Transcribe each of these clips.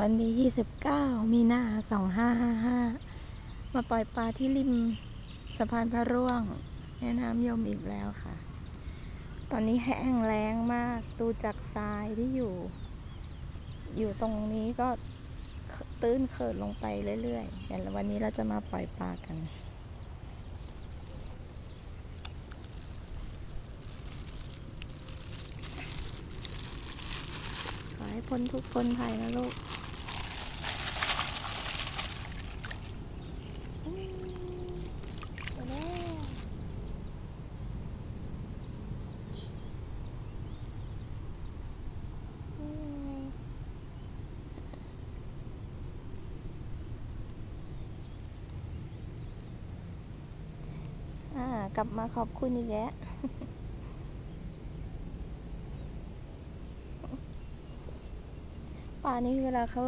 วันที่ 29 มีนา2555 มาปล่อยปลาที่ริมสะพานพระร่วงแม่น้ำยมอีกแล้วค่ะ ตอนนี้แห้งแล้งมากดูจากทรายที่อยู่ อยู่ตรงนี้ก็ตื้นเขิดลงไปเรื่อยๆแต่วันนี้เราจะมาปล่อยปลากันขอให้พ้นทุกข์พ้นภัยนะลูก อ่ากลับมาขอบคุณอีกแล้วป่านี้เวลาเขา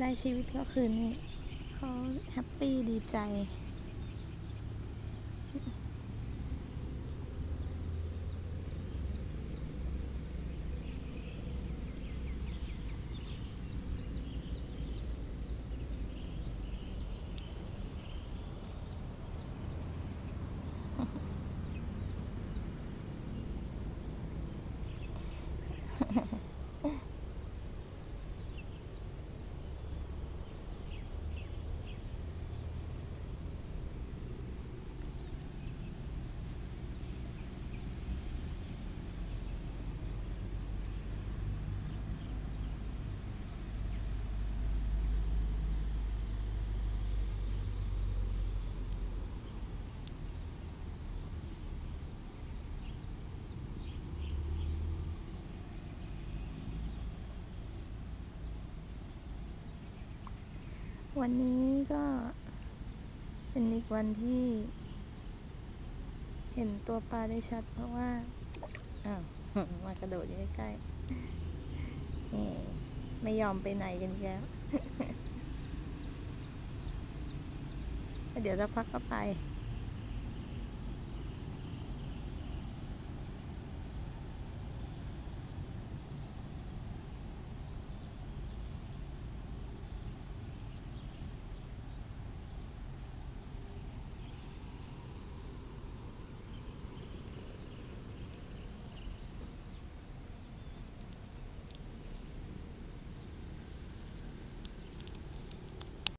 ได้ชีวิตก็คือนี่เขาแฮปปี้ดีใจ วันนี้ก็เป็นอีกวันที่ เห็นตัวปลาได้ชัดเพราะว่า อ้าว มากระโดดอยู่ใกล้ๆนี่ไม่ยอมไปไหนกันแล้ว เดี๋ยวสักพักก็ไป